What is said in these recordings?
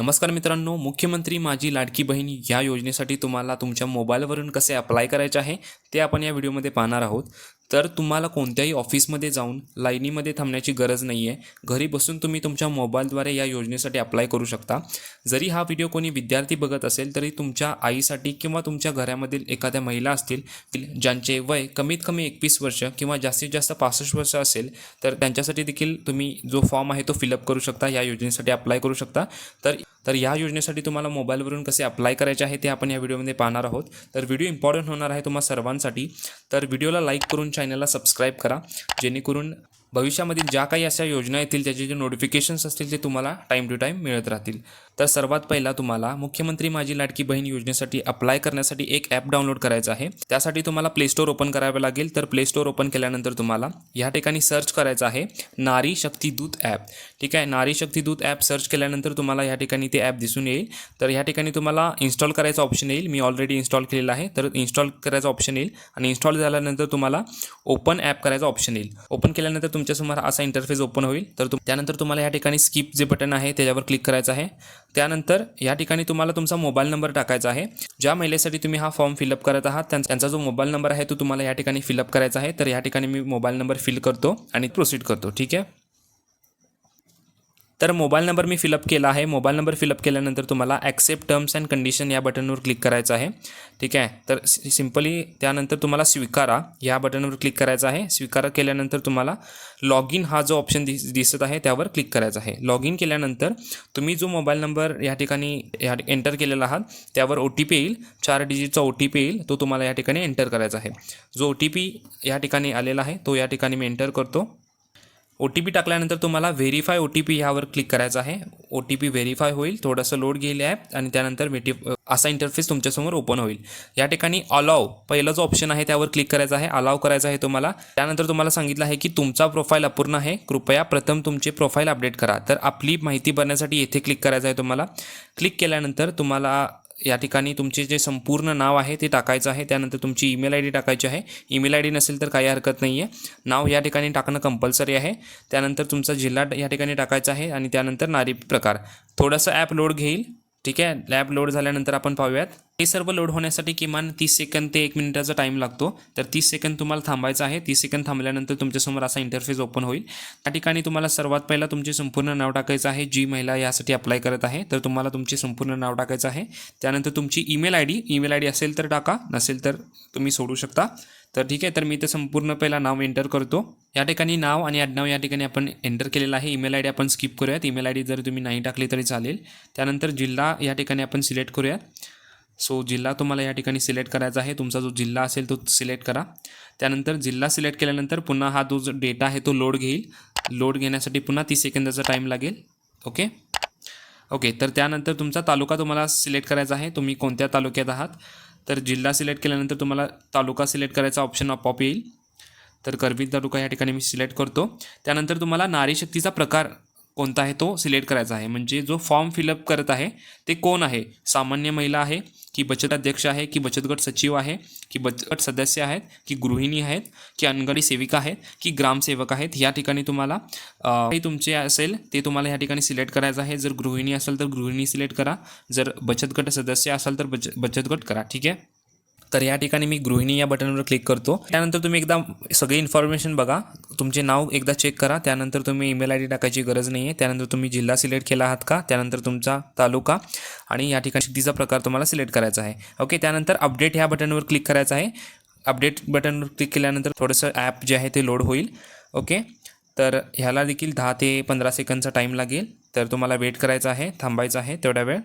नमस्कार मित्रांनो मुख्यमंत्री माझी लाडकी बहीण या योजनेसाठी तुम्हाला तुमच्या मोबाईलवरून कसे अप्लाय करायचे आहे ते आपण या व्हिडिओमध्ये पाहणार आहोत. तर तुम्हाला कोणत्याही ऑफिसमध्ये जाऊन लाईनीमध्ये थांबण्याची गरज नाही आहे घरी बसून तुम्ही तुमच्या मोबाईलद्वारे या योजनेसाठी अप्लाय करू शकता. जरी हा व्हिडिओ कोणी विद्यार्थी बघत असेल तरी तुमच्या आईसाठी किंवा तुमच्या घरामधील एखाद्या महिला असतील ज्यांचे वय कमीत कमी एकवीस वर्ष किंवा जास्तीत जास्त पासष्ट वर्ष असेल तर त्यांच्यासाठी देखील तुम्ही जो फॉर्म आहे तो फिलअप करू शकता या योजनेसाठी अप्लाय करू शकता. तर तर या योजनेसाठी तुम्हाला मोबाईलवरून कसे अप्लाय करायचे आहे ते आपण या व्हिडिओमध्ये पाहणार आहोत. तर व्हिडिओ इम्पॉर्टंट होणार आहे तुम्हा सर्वांसाठी. तर व्हिडिओला लाईक करून चॅनलला सबस्क्राईब करा. जेणेकरून भविष्यामधील ज्या काही अशा योजना येतील त्याचे जे नोटिफिकेशन्स असतील ते तुम्हाला टाईम टू टाईम मिळत राहतील. तर सर्वात पहिला तुम्हाला मुख्यमंत्री माझी लाडकी बहीण योजनेसाठी अप्लाय करण्यासाठी एक ॲप डाउनलोड करायचं आहे. त्यासाठी तुम्हाला प्ले स्टोअर ओपन करावे लागेल. तर प्ले स्टोअर ओपन केल्यानंतर तुम्हाला या ठिकाणी सर्च करायचं आहे नारी शक्ती दूत ॲप ठीक आहे? नारी शक्ती दूत ॲप सर्च केल्यानंतर तुम्हाला या ठिकाणी ते ॲप दिसून येईल. तर या ठिकाणी तुम्हाला इन्स्टॉल करायचं ऑप्शन येईल. मी ऑलरेडी इन्स्टॉल केलेला आहे. तर इन्स्टॉल करायचं ऑप्शन येईल. आणि इन्स्टॉल झाल्यानंतर तुम्हाला ओपन ॲप करायचा ऑप्शन येईल. ओपन केल्यानंतर तुमच्यासमोर असा इंटरफेस ओपन होईल. तर तुम त्यानंतर तुम्हाला या ठिकाणी स्किप जे बटन आहे त्याच्यावर क्लिक करायचं आहे. त्यानंतर या ठिकाणी तुम्हाला तुमचा मोबाईल नंबर टाकायचा आहे. ज्या महिलेसाठी तुम्ही हा फॉर्म फिलअप करत आहात त्यांचा जो मोबाईल नंबर आहे तो तुम्हाला या ठिकाणी फिलअप करायचा आहे. तर या ठिकाणी मी मोबाईल नंबर फिल करतो आणि प्रोसीड करतो. ठीक आहे? तर मोबाईल नंबर मी फिलअप केला आहे. मोबाईल नंबर फिलअप केल्यानंतर तुम्हाला ॲक्सेप्ट टर्म्स अँड कंडिशन या बटनवर क्लिक करायचं आहे. ठीक आहे? तर सिम्पली त्यानंतर तुम्हाला स्वीकारा. या बटनवर क्लिक करायचं आहे. स्वीकारा केल्यानंतर तुम्हाला लॉग इन हा जो ऑप्शन दिस दिसत आहे त्यावर क्लिक करायचा आहे. लॉग इन केल्यानंतर तुम्ही जो मोबाईल नंबर या ठिकाणी या एंटर केलेला आहात त्यावर ओ टी पी येईल. चार डिजिटचा ओ टी पी येईल. तो तुम्हाला या ठिकाणी एंटर करायचा आहे. जो ओ टी पी या ठिकाणी आलेला आहे तो या ठिकाणी मी एंटर करतो. ओ टी पी टाकल्यानंतर तुम्हाला व्हेरीफाय ओ टी पी ह्यावर क्लिक करायचं आहे. ओ टी पी व्हेरीफाय होईल थोडंसं लोड घेईल ॲप आणि त्यानंतर वेटी असा इंटरफेस तुमच्यासमोर ओपन होईल. या ठिकाणी अलाव पहिला जो ऑप्शन आहे त्यावर क्लिक करायचा आहे. अलाव करायचा आहे तुम्हाला. त्यानंतर तुम्हाला सांगितलं आहे की तुमचा प्रोफाईल अपूर्ण आहे. कृपया प्रथम तुमचे प्रोफाईल अपडेट करा. तर आपली माहिती भरण्यासाठी येथे क्लिक करायचं आहे तुम्हाला. क्लिक केल्यानंतर तुम्हाला या ठिकाणी तुमचे जे संपूर्ण नाव आहे ते टाकायचं आहे. त्यानंतर तुमची ईमेल आय डी टाकायची आहे. ईमेल आय डी नसेल तर काही हरकत नाही आहे नाव या ठिकाणी टाकणं कंपल्सरी आहे. त्यानंतर तुमचा जिल्हा या ठिकाणी टाकायचा आहे आणि त्यानंतर नारी प्रकार. थोडंसं ॲप लोड घेईल. ठीक आहे? लॅब लोड झाल्यानंतर आपण पाहूयात. हे सर्व लोड होण्यासाठी किमान तीस सेकंद ते एक मिनिटाचा टाईम लागतो. तर तीस सेकंद तुम्हाला थांबायचं आहे. तीस सेकंद थांबल्यानंतर तुमच्यासमोर असा इंटरफेस ओपन होईल. त्या ठिकाणी तुम्हाला सर्वात पहिला तुमचे संपूर्ण नाव टाकायचं आहे. जी महिला यासाठी अप्लाय करत आहे. तर तुम्हाला तुमचे संपूर्ण नाव टाकायचं आहे. त्यानंतर तुमची email I D email I D असेल तर टाका. नसेल तर तुम्ही सोडू शकता. तर ठीक आहे तर मी इथं संपूर्ण पहिला नाव एंटर करतो. या ठिकाणी नाव आणि आडनाव या ठिकाणी आपण एंटर केलेलं आहे. ईमेल आय डी आपण स्किप करूयात. ईमेल आय डी जर तुम्ही नाही टाकली तरी चालेल. त्यानंतर जिल्हा या ठिकाणी आपण सिलेक्ट करूयात. सो जिल्हा तुम्हाला या ठिकाणी सिलेक्ट करायचा आहे. तुमचा जो जिल्हा असेल तो सिलेक्ट करा. त्यानंतर जिल्हा सिलेक्ट केल्यानंतर पुन्हा हा जो जो डेटा आहे तो लोड घेईल. लोड घेण्यासाठी पुन्हा तीस सेकंदाचा टाईम लागेल. ओके ओके तर त्यानंतर तुमचा तालुका तुम्हाला सिलेक्ट करायचा आहे. तुम्ही कोणत्या तालुक्यात आहात? तर जिल्हा सिलेक्ट केल्यानंतर तुम्हाला तालुका सिलेक्ट करायचा ऑप्शन आपोआप येईल. तर करवीर तालुका या ठिकाणी मी सिलेक्ट करतो. त्यानंतर तुम्हाला नारी शक्तीचा प्रकार कोणता आहे तो सिलेक्ट करायचा आहे. म्हणजे जो फॉर्म फिलअप करत आहे ते कोण आहे? सामान्य महिला आहे की बचत अध्यक्ष आहे की बचत गट सचिव आहे की बचत गट सदस्य आहेत की गृहिणी आहेत की अंगणवाडी सेविका आहेत की ग्रामसेवक आहेत या ठिकाणी तुम्हाला काही तुमचे असेल ते तुम्हाला या ठिकाणी सिलेक्ट करायचं आहे. जर गृहिणी असेल तर गृहिणी सिलेक्ट करा. जर बचत गट सदस्य असाल तर बच बचत गट करा. ठीक आहे? तर या ठिकाणी मी गृहिणी या बटनवर क्लिक करतो. त्यानंतर तुम्ही एकदा सगळी इन्फॉर्मेशन बघा. तुमचे नाव एकदा चेक करा. त्यानंतर तुम्ही ईमेल आय डी टाकायची गरज नाही आहे त्यानंतर तुम्ही जिल्हा सिलेक्ट केला आहात का? त्यानंतर तुमचा तालुका आणि या ठिकाणी शेतीचा प्रकार तुम्हाला सिलेक्ट करायचा आहे. ओके त्यानंतर अपडेट ह्या बटनवर क्लिक करायचं आहे. अपडेट बटनवर क्लिक केल्यानंतर थोडंसं ॲप जे आहे ते लोड होईल. ओके तर ह्याला देखील दहा ते पंधरा सेकंदचा टाईम लागेल. तर तुम्हाला वेट करायचा आहे थांबायचं आहे तेवढा वेळ.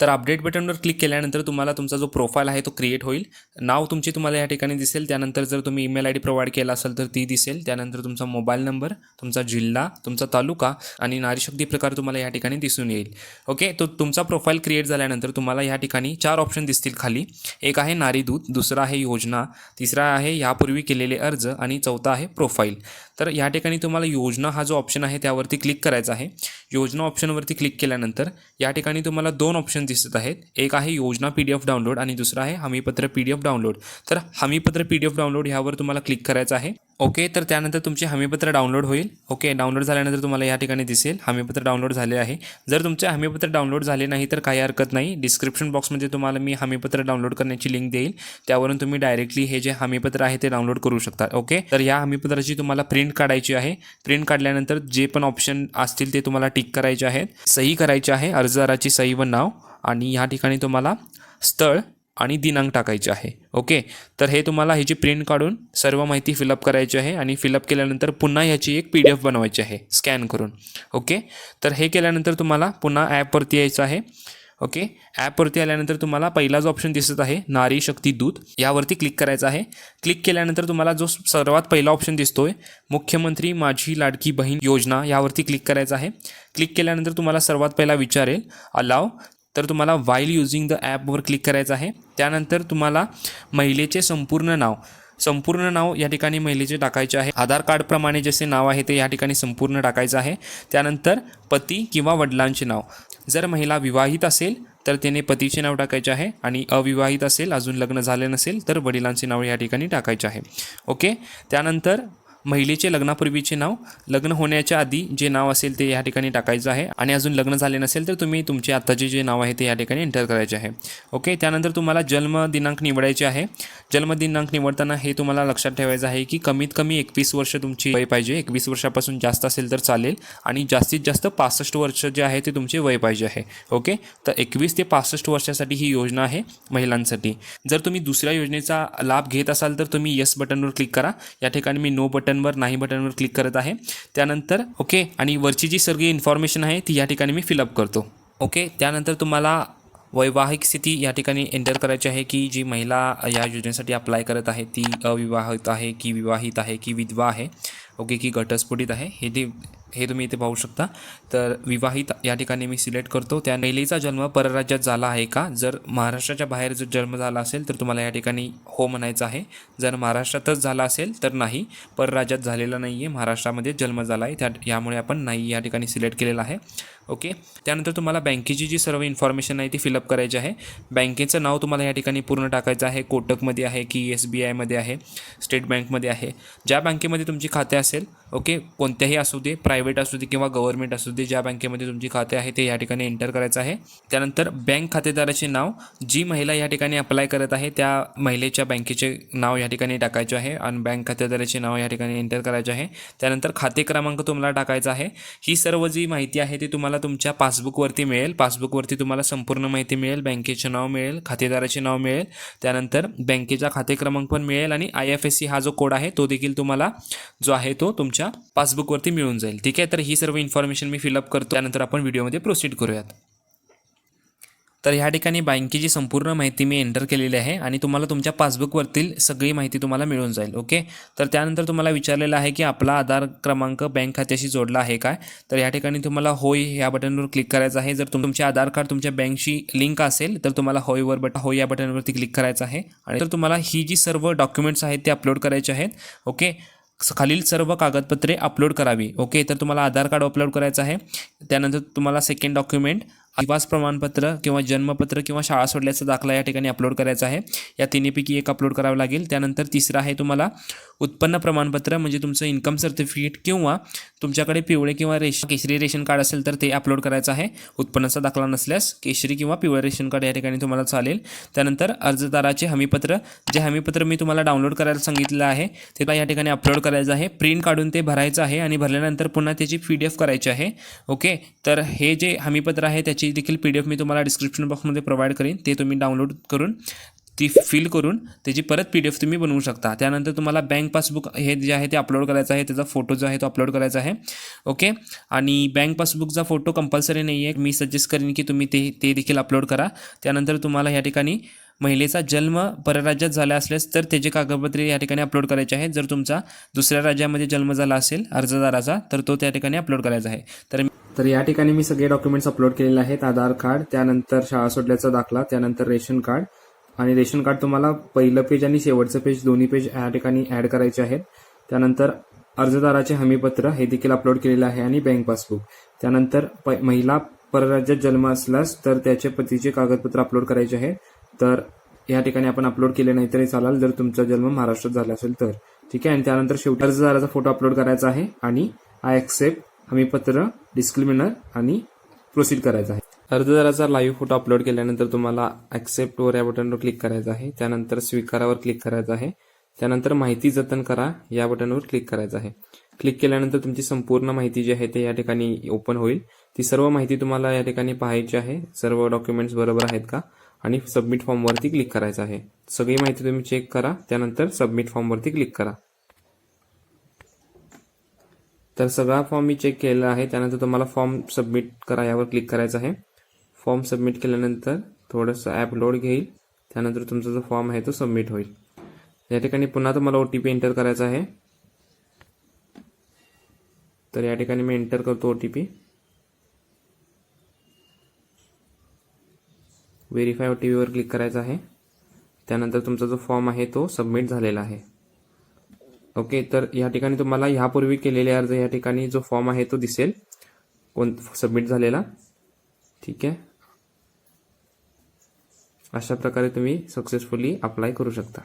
तर अपडेट बटनवर क्लिक केल्यानंतर तुम्हाला तुमचा जो प्रोफाईल आहे तो क्रिएट होईल. नाव तुमची तुम्हाला या ठिकाणी दिसेल. त्यानंतर जर तुम्ही ईमेल आय डी प्रोव्हाइड केला असेल तर ती दिसेल. त्यानंतर तुमचा मोबाईल नंबर तुमचा जिल्हा तुमचा तालुका आणि नारीशक्ती प्रकार तुम्हाला या ठिकाणी दिसून येईल. ओके तो तुमचा प्रोफाईल क्रिएट झाल्यानंतर तुम्हाला या ठिकाणी चार ऑप्शन दिसतील खाली. एक आहे नारीदूत दुसरा आहे योजना तिसरा आहे यापूर्वी केलेले अर्ज आणि चौथा आहे प्रोफाईल तर या ठिकाणी तुम्हाला योजना हा जो ऑप्शन आहे त्यावरती क्लिक करायचा आहे. योजना ऑप्शनवरती क्लिक केल्यानंतर या ठिकाणी तुम्हाला दोन ऑप्शन दिसत आहेत. एक आहे योजना पी डी एफ डाउनलोड आणि दुसरा आहे हमीपत्र पी डी एफ डाउनलोड तर हमीपत्र पी डी एफ डाउनलोड ह्यावर तुम्हाला क्लिक करायचं आहे. ओके तर त्यानंतर तुमचे हमीपत्र डाउनलोड होईल. ओके डाउनलोड झाल्यानंतर तुम्हाला या ठिकाणी दिसेल हमीपत्र डाउनलोड झाले आहे. जर तुमचे हमीपत्र डाउनलोड झाले नाही तर काही हरकत नाही. डिस्क्रिप्शन बॉक्समध्ये तुम्हाला मी हमीपत्र डाउनलोड करण्याची लिंक देईल. त्यावरून तुम्ही डायरेक्टली हे जे हमीपत्र आहे ते डाउनलोड करू शकता. ओके तर या हमीपत्राची तुम्हाला प्रिंट काढायची आहे. प्रिंट काढल्यानंतर जे पण ऑप्शन असतील ते तुम्हाला टिक करायचे आहेत. सही करायची आहे अर्जदाराची सही व नाव. आणि ह्या ठिकाणी तुम्हाला स्थळ आणि दिनांक टाकायचे आहे. ओके? तर हे तुम्हाला ह्याची प्रिंट काढून सर्व माहिती फिलअप करायची आहे आणि फिलअप केल्यानंतर पुन्हा ह्याची एक पी डी एफ बनवायची आहे स्कॅन करून. ओके? तर हे केल्यानंतर तुम्हाला पुन्हा ॲपवरती यायचं आहे. ओके? ॲपवरती आल्यानंतर तुम्हाला पहिला जो ऑप्शन दिसत आहे नारी शक्ती दूत. यावरती क्लिक करायचं आहे. क्लिक केल्यानंतर तुम्हाला जो सर्वात पहिला ऑप्शन दिसतोय मुख्यमंत्री माझी लाडकी बहीण योजना यावरती क्लिक करायचं आहे. क्लिक केल्यानंतर तुम्हाला सर्वात पहिला विचारेल अलाव तर तुम्हाला वाईल युझिंग द ॲपवर क्लिक करायचं आहे. त्यानंतर तुम्हाला महिलेचे संपूर्ण नाव. संपूर्ण नाव या ठिकाणी महिलेचे टाकायचे आहे. आधार कार्डप्रमाणे जसे नाव आहे ते या ठिकाणी संपूर्ण टाकायचं आहे. त्यानंतर पती किंवा वडिलांचे नाव. जर महिला विवाहित असेल तर त्याने पतीचे नाव टाकायचे आहे आणि अविवाहित असेल अजून लग्न झाले नसेल तर वडिलांचे नाव या ठिकाणी टाकायचे आहे. ओके? त्यानंतर महिलेचे लग्नापूर्वीचे नाव लग्न होण्याच्या आधी जे नाव असेल ते या ठिकाणी टाकायचं आहे. आणि अजून लग्न झाले नसेल तर तुम्ही तुमचे आत्ताचे जे नाव आहे ते या ठिकाणी एंटर करायचे आहे. ओके त्यानंतर तुम्हाला जन्म दिनांक निवडायचे आहे. जन्मदिनांक निवडताना हे तुम्हाला लक्षात ठेवायचं आहे की कमीत कमी एकवीस वर्ष तुमची वय पाहिजे. एकवीस वर्षापासून जास्त असेल तर चालेल आणि जास्तीत जास्त पासष्ट वर्ष जे आहे ते तुमचे वय पाहिजे आहे. ओके? तर एकवीस ते पासष्ट वर्षासाठी ही योजना आहे महिलांसाठी. जर तुम्ही दुसऱ्या योजनेचा लाभ घेत असाल तर तुम्ही येस बटनवर क्लिक करा. या ठिकाणी मी नो बटनवर नाही बटनवर क्लिक करत आहे. त्यानंतर ओके? आणि वरची जी सगळी इन्फॉर्मेशन आहे ती या ठिकाणी मी फिलअप करतो. ओके? त्यानंतर तुम्हाला वैवाहिक स्थिती या ठिकाणी एंटर करायची आहे की जी महिला या योजनेसाठी अप्लाय करत आहे ती अविवाहित आहे की विवाहित आहे की विधवा आहे ओके की घटस्फोटित आहे हे ते हे तुम्ही इथे पाहू शकता. तर विवाहित या ठिकाणी मी सिलेक्ट करतो. त्या महिलेचा जन्म परराज्यात झाला आहे का? जर महाराष्ट्राच्या बाहेर जर जन्म झाला असेल तर तुम्हाला या ठिकाणी हो म्हणायचं आहे. जर महाराष्ट्रातच झाला असेल तर नाही. परराज्यात झालेला नाही आहे महाराष्ट्रामध्ये जन्म झाला आहे. त्या यामुळे आपण नाही या ठिकाणी सिलेक्ट केलेला आहे. ओके? त्यानंतर तुम्हाला बँकेची जी सर्व इन्फॉर्मेशन आहे ती फिलअप करायची आहे. बँकेचं नाव तुम्हाला या ठिकाणी पूर्ण टाकायचं आहे. कोटकमध्ये आहे की एस बी आयमध्ये आहे स्टेट बँकमध्ये आहे. ज्या बँकेमध्ये तुमची खाते असेल ओके? कोणत्याही असू दे प्रायव्हेट असू दे किंवा गव्हर्नमेंट असू दे ज्या बँकेमध्ये तुमची खाते आहे ते या ठिकाणी एंटर करायचं आहे. त्यानंतर बँक खातेदाराचे नाव जी महिला या ठिकाणी अप्लाय करत आहे त्या महिलेच्या बँकेचे नाव या ठिकाणी टाकायचे आहे आणि बँक खातेदाराचे नाव या ठिकाणी एंटर करायचे आहे. त्यानंतर खाते क्रमांक तुम्हाला टाकायचा आहे. ही सर्व जी माहिती आहे ती तुम्हाला तुमच्या पासबुकवरती मिळेल. पासबुकवरती तुम्हाला संपूर्ण माहिती मिळेल बँकेचे नाव मिळेल खातेदाराचे नाव मिळेल. त्यानंतर बँकेचा खाते क्रमांक पण मिळेल आणि आय एफ एस सी हा जो कोड आहे तो देखील तुम्हाला जो आहे तो तुमच्या तुमच्या पासबुकवरती मिळून जाईल. ठीक आहे? तर ही सर्व इन्फॉर्मेशन मी फिलअप करतो. त्यानंतर आपण व्हिडिओमध्ये प्रोसीड करूयात. तर ह्या ठिकाणी बँकेची संपूर्ण माहिती मी एंटर केलेली आहे आणि तुम्हाला तुमच्या पासबुकवरतील सगळी माहिती तुम्हाला मिळून जाईल. ओके? तर त्यानंतर तुम्हाला विचारलेलं आहे की आपला आधार क्रमांक बँक खात्याशी जोडला आहे काय? तर या ठिकाणी तुम्हाला होय या बटनवर क्लिक करायचं आहे. जर तुमचे आधार कार्ड तुमच्या बँकशी लिंक असेल तर तुम्हाला होयवर बट होय या बटनवरती क्लिक करायचं आहे. आणि तर तुम्हाला ही जी सर्व डॉक्युमेंट्स आहेत ते अपलोड करायचे आहेत ओके? खालील सर्व कागदपत्रे अपलोड करावी. ओके तर तुम्हाला आधार कार्ड अपलोड करायचं आहे. त्यानंतर तुम्हाला सेकंड डॉक्युमेंट निवास प्रमाणपत्र किंवा जन्मपत्र किंवा शाळा सोडल्याचा दाखला या ठिकाणी अपलोड करायचा आहे. या तिन्हीपैकी एक अपलोड करावं लागेल. त्यानंतर तिसरं आहे तुम्हाला उत्पन्न प्रमाणपत्र म्हणजे तुमचं इन्कम सर्टिफिकेट किंवा तुमच्याकडे पिवळे किंवा रेश केशरी रेशन कार्ड असेल तर ते अपलोड करायचं आहे. उत्पन्नाचा दाखला नसल्यास केशरी किंवा पिवळे रेशन कार्ड या ठिकाणी तुम्हाला चालेल. त्यानंतर अर्जदाराचे हमीपत्र. जे हमीपत्र मी तुम्हाला डाउनलोड करायला सांगितलं आहे ते या ठिकाणी अपलोड करायचं आहे. प्रिंट काढून ते भरायचं आहे आणि भरल्यानंतर पुन्हा त्याची पी डी एफ करायची आहे. ओके तर हे जे हमीपत्र आहे त्याची देखील पी डी एफ मी तुम्हाला डिस्क्रिप्शन बॉक्समध्ये प्रोव्हाइड करेन. ते तुम्ही डाउनलोड करून ती फिल करून त्याची परत पी डी एफ तुम्ही बनवू शकता. त्यानंतर तुम्हाला बँक पासबुक हे जे आहे ते अपलोड करायचं आहे त्याचा फोटो जो आहे तो अपलोड करायचा आहे. ओके आणि बँक पासबुकचा फोटो कंपल्सरी नाही आहे मी सजेस्ट करेन की तुम्ही ते ते देखील अपलोड करा. त्यानंतर तुम्हाला या ठिकाणी महिलेचा जन्म परराज्यात झाला असल्यास तर त्याचे कागदपत्रे या ठिकाणी अपलोड करायचे आहे. जर तुमचा दुसऱ्या राज्यामध्ये जन्म झाला असेल अर्जदाराचा तर तो त्या ठिकाणी अपलोड करायचा आहे. तर तर या ठिकाणी मी सगळे डॉक्युमेंट्स अपलोड केलेले आहेत. आधार कार्ड त्यानंतर शाळा सोडल्याचा दाखला त्यानंतर रेशन कार्ड आणि रेशन कार्ड तुम्हाला पहिलं पेज आणि शेवटचं पेज दोन्ही पेज या ठिकाणी ॲड करायचे आहेत. त्यानंतर अर्जदाराचे हमीपत्र हे देखील अपलोड केलेलं आहे आणि बँक पासबुक त्यानंतर महिला परराज्यात जन्म असल्यास तर त्याचे पतीचे कागदपत्र अपलोड करायचे आहे तर या ठिकाणी आपण अपलोड केले नाही तरी चालाल. जर तुमचा जन्म महाराष्ट्रात झाला असेल तर. ठीक आहे? आणि त्यानंतर शेवटी अर्जदाराचा फोटो अपलोड करायचा आहे आणि आय ॲक्सेप्ट हमीपत्र डिस्क्रिमिनर आणि प्रोसीड करायचं आहे. अर्जदाराचा लाईव्ह फोटो अपलोड केल्यानंतर तुम्हाला ऍक्सेप्ट वर या बटनवर क्लिक करायचं आहे. त्यानंतर स्वीकारावर क्लिक करायचं आहे. त्यानंतर माहिती जतन करा या बटनवर क्लिक करायचं आहे. क्लिक केल्यानंतर तुमची संपूर्ण माहिती जी आहे ते या ठिकाणी ओपन होईल. ती सर्व माहिती तुम्हाला या ठिकाणी पाहायची आहे. सर्व डॉक्युमेंट्स बरोबर आहेत का? आणि सबमिट फॉर्मवरती क्लिक करायचं आहे. सगळी माहिती तुम्ही चेक करा. त्यानंतर सबमिट फॉर्मवरती क्लिक करा. तर सगळा फॉर्म मी चेक केलेला आहे. त्यानंतर तुम्हाला फॉर्म सबमिट करा यावर क्लिक करायचं आहे. फॉर्म सबमिट केल्यानंतर थोडंसं ॲप लोड घेईल. त्यानंतर तुमचा जो फॉर्म आहे तो सबमिट होईल. या ठिकाणी पुन्हा तुम्हाला ओ टी पी एंटर करायचा आहे. तर या ठिकाणी मी एंटर करतो O T P verify O T पीवर क्लिक करायचा आहे. त्यानंतर तुमचा जो फॉर्म आहे तो सबमिट झालेला आहे. ओके तर या ठिकाणी तुम्हाला ह्यापूर्वी केलेले अर्ज या ठिकाणी जो फॉर्म आहे तो दिसेल. कोण सबमिट झालेला? ठीक आहे. अशा प्रकारे तुम्ही सक्सेसफुली अप्लाय करू शकता.